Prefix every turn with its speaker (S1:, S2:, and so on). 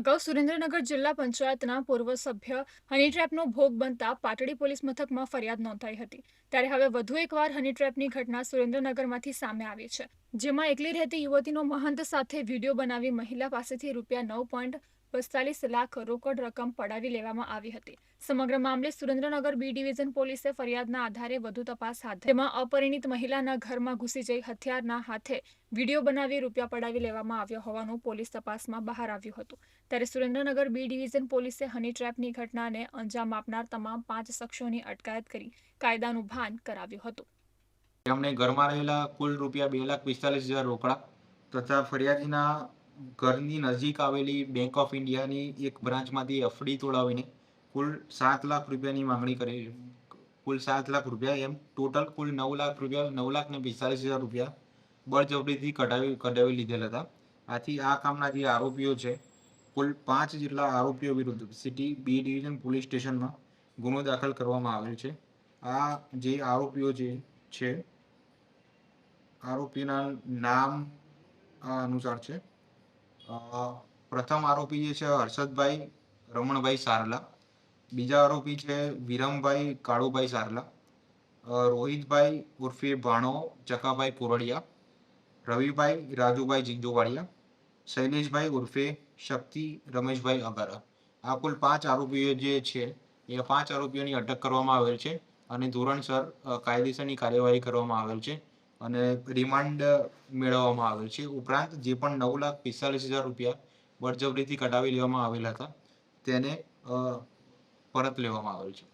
S1: અગાઉ સુરેન્દ્રનગર જિલ્લા પંચાયતના પૂર્વ સભ્ય હની ટ્રેપનો ભોગ બનતા પાટડી પોલીસ મથકમાં ફરિયાદ નોંધાઈ હતી. ત્યારે હવે વધુ એકવાર હની ટ્રેપની ઘટના સુરેન્દ્રનગરમાંથી સામે આવી છે. જેમાં એકલી રહેતી યુવતીનો મહંત સાથે વીડિયો બનાવી મહિલા પાસેથી રૂપિયા નવ પોઈન્ટ પિસ્તાલીસ લાખ રોકડ રકમ પડાવી લેવામાં આવી હતી. સમગ્ર મામલે સુરેન્દ્રનગર બી ડિવિઝન પોલીસે ફરિયાદના આધારે વધુ તપાસ હાથ. જેમાં અપરિણિત મહિલાના ઘરમાં ઘૂસી જઈ હથિયારના હાથે વીડિયો બનાવી રૂપિયા પડાવી લેવામાં આવ્યો હોવાનું પોલીસ તપાસમાં બહાર આવ્યું હતું. ત્યારે સુરેન્દ્રનગર બી ડિવિઝન પોલીસે હની ટ્રેપની ઘટનાને અંજામ આપનાર તમામ પાંચ શખ્સોની અટકાયત કરી કાયદાનું ભાન કરાવ્યું હતું.
S2: તેમણે ઘરમાં રહેલા કુલ રૂપિયા બે લાખ પિસ્તાલીસ હજાર રોકડા તથા ફરિયાદીના ઘરની નજીક આવેલી બેંક ઓફ ઇન્ડિયાની એક બ્રાન્ચમાંથી એફડી તોડાવીને કુલ સાત લાખ રૂપિયાની માંગણી કરી કુલ સાત લાખ રૂપિયા એમ ટોટલ કુલ નવ લાખ રૂપિયા, નવ લાખ ને પિસ્તાલીસ હજાર રૂપિયા બળજબરીથી કઢાવી કઢાવી લીધેલ હતા. આથી આ કામના જે આરોપીઓ છે, કુલ પાંચ જેટલા આરોપીઓ વિરુદ્ધ સિટી બી ડિવિઝન પોલીસ સ્ટેશનમાં ગુનો દાખલ કરવામાં આવેલ છે. આ જે આરોપીઓ જે છે આરોપીના નામ અનુસાર છે. પ્રથમ આરોપી જે છે હર્ષદભાઈ રમણભાઈ સારલા. બીજા આરોપી છે વિરમભાઈ કાળુભાઈ સારલા. રોહિતભાઈ ઉર્ફે ભાણો ચકાભાઈ કોરડિયા રવિભાઈ રાજુભાઈ જીંજુવાડિયા. શૈલેષભાઈ ઉર્ફે શક્તિ રમેશભાઈ અગરા. આ કુલ પાંચ આરોપીઓ જે છે, એ પાંચ આરોપીઓની અટક કરવામાં આવેલ છે અને ધોરણસર કાયદેસરની કાર્યવાહી કરવામાં આવેલ છે. અને રિમાન્ડ મેળવવામાં આવેલ છે. ઉપરાંત જે પણ નવ લાખ પિસ્તાલીસ હજાર રૂપિયા બળજબરીથી કઢાવી લેવામાં આવેલા હતા, તેને પરત લેવામાં આવેલ છે.